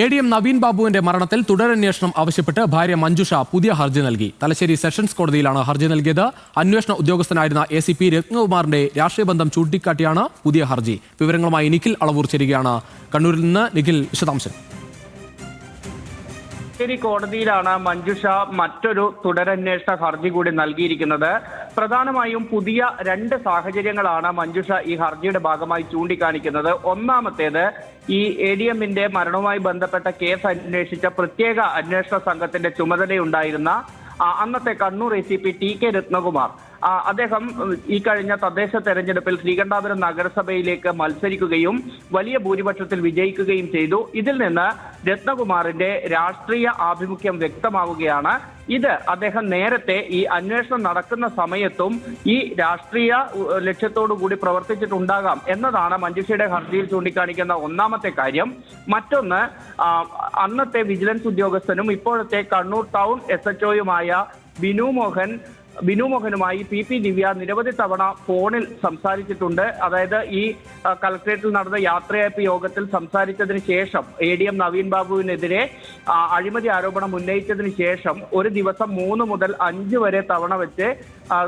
A D M Naveen ബാബുവിന്റെ മരണത്തിൽ തുടരന്വേഷണം ആവശ്യപ്പെട്ട് ഭാര്യ മഞ്ജുഷ പുതിയ ഹർജി നൽകി. തലശ്ശേരി സെഷൻസ് കോടതിയിലാണ് ഹർജി നൽകിയത്. അന്വേഷണ ഉദ്യോഗസ്ഥനായിരുന്ന എ സി പി രത്നകുമാറിന്റെ രാഷ്ട്രീയ ബന്ധം ചൂണ്ടിക്കാട്ടിയാണ് പുതിയ ഹർജി. വിവരങ്ങളുമായി നിഖിൽ അളവൂർ ചേരുകയാണ്. കണ്ണൂരിൽ നിന്ന് നിഖിൽ വിശദാംശം. തലശ്ശേരി കോടതിയിലാണ് മഞ്ജുഷ മറ്റൊരു തുടരന്വേഷണ ഹർജി കൂടി നൽകിയിരിക്കുന്നത്. പ്രധാനമായും പുതിയ രണ്ട് സാഹചര്യങ്ങളാണ് മഞ്ജുഷ ഈ ഹർജിയുടെ ഭാഗമായി ചൂണ്ടിക്കാണിക്കുന്നത്. ഒന്നാമത്തേത് ഈ എ ഡി എമ്മിന്റെ മരണവുമായി ബന്ധപ്പെട്ട കേസ് അന്വേഷിച്ച പ്രത്യേക അന്വേഷണ സംഘത്തിന്റെ ചുമതലയുണ്ടായിരുന്ന അന്നത്തെ Kannur A C P T K Ratnakumar. അദ്ദേഹം ഈ കഴിഞ്ഞ തദ്ദേശ തെരഞ്ഞെടുപ്പിൽ ശ്രീകണ്ഠാപുരം നഗരസഭയിലേക്ക് മത്സരിക്കുകയും വലിയ ഭൂരിപക്ഷത്തിൽ വിജയിക്കുകയും ചെയ്തു. ഇതിൽ നിന്ന് രത്നകുമാറിന്റെ രാഷ്ട്രീയ ആഭിമുഖ്യം വ്യക്തമാവുകയാണ്. ഇത് അദ്ദേഹം നേരത്തെ ഈ അന്വേഷണം നടക്കുന്ന സമയത്തും ഈ രാഷ്ട്രീയ ലക്ഷ്യത്തോടുകൂടി ലക്ഷ്യത്തോടു കൂടി പ്രവർത്തിച്ചിട്ടുണ്ടാകാം എന്നതാണ് മഞ്ജുഷയുടെ ഹർജിയിൽ ചൂണ്ടിക്കാണിക്കുന്ന ഒന്നാമത്തെ കാര്യം. മറ്റൊന്ന് അന്നത്തെ വിജിലൻസ് ഉദ്യോഗസ്ഥനും ഇപ്പോഴത്തെ Kannur town S H Binu Mohan Binu മോഹനുമായി P P Divya നിരവധി തവണ ഫോണിൽ സംസാരിച്ചിട്ടുണ്ട്. അതായത് ഈ കലക്ട്രേറ്റിൽ നടന്ന യാത്രയയപ്പ് യോഗത്തിൽ സംസാരിച്ചതിന് ശേഷം എ ഡി എം നവീൻ ബാബുവിനെതിരെ അഴിമതി ആരോപണം ഉന്നയിച്ചതിന് ശേഷം ഒരു ദിവസം മൂന്ന് മുതൽ അഞ്ച് വരെ തവണ വെച്ച്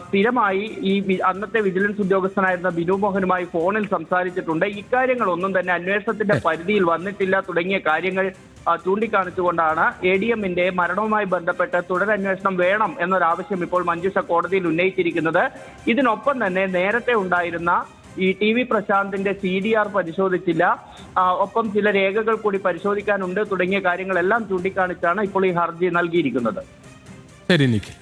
സ്ഥിരമായി ഈ അന്നത്തെ വിജിലൻസ് ഉദ്യോഗസ്ഥനായിരുന്ന ബിനു മോഹനുമായി ഫോണിൽ സംസാരിച്ചിട്ടുണ്ട്. ഇക്കാര്യങ്ങളൊന്നും തന്നെ അന്വേഷണത്തിന്റെ പരിധിയിൽ വന്നിട്ടില്ല. തുടങ്ങിയ കാര്യങ്ങൾ ചൂണ്ടിക്കാണിച്ചുകൊണ്ടാണ് എ ഡി എമ്മിന്റെ മരണവുമായി ബന്ധപ്പെട്ട് തുടരന്വേഷണം വേണം എന്നൊരാവശ്യം ഇപ്പോൾ മഞ്ജുഷ കോടതിയിൽ ഉന്നയിച്ചിരിക്കുന്നത്. ഇതിനൊപ്പം തന്നെ നേരത്തെ ഉണ്ടായിരുന്ന ഈ ടി വി പ്രശാന്തിന്റെ സി ഡി ആർ പരിശോധിച്ചില്ല. ഒപ്പം ചില രേഖകൾ കൂടി പരിശോധിക്കാനുണ്ട്. തുടങ്ങിയ കാര്യങ്ങളെല്ലാം ചൂണ്ടിക്കാണിച്ചാണ് ഇപ്പോൾ ഈ ഹർജി നൽകിയിരിക്കുന്നത്. ശരി നിഖിൽ.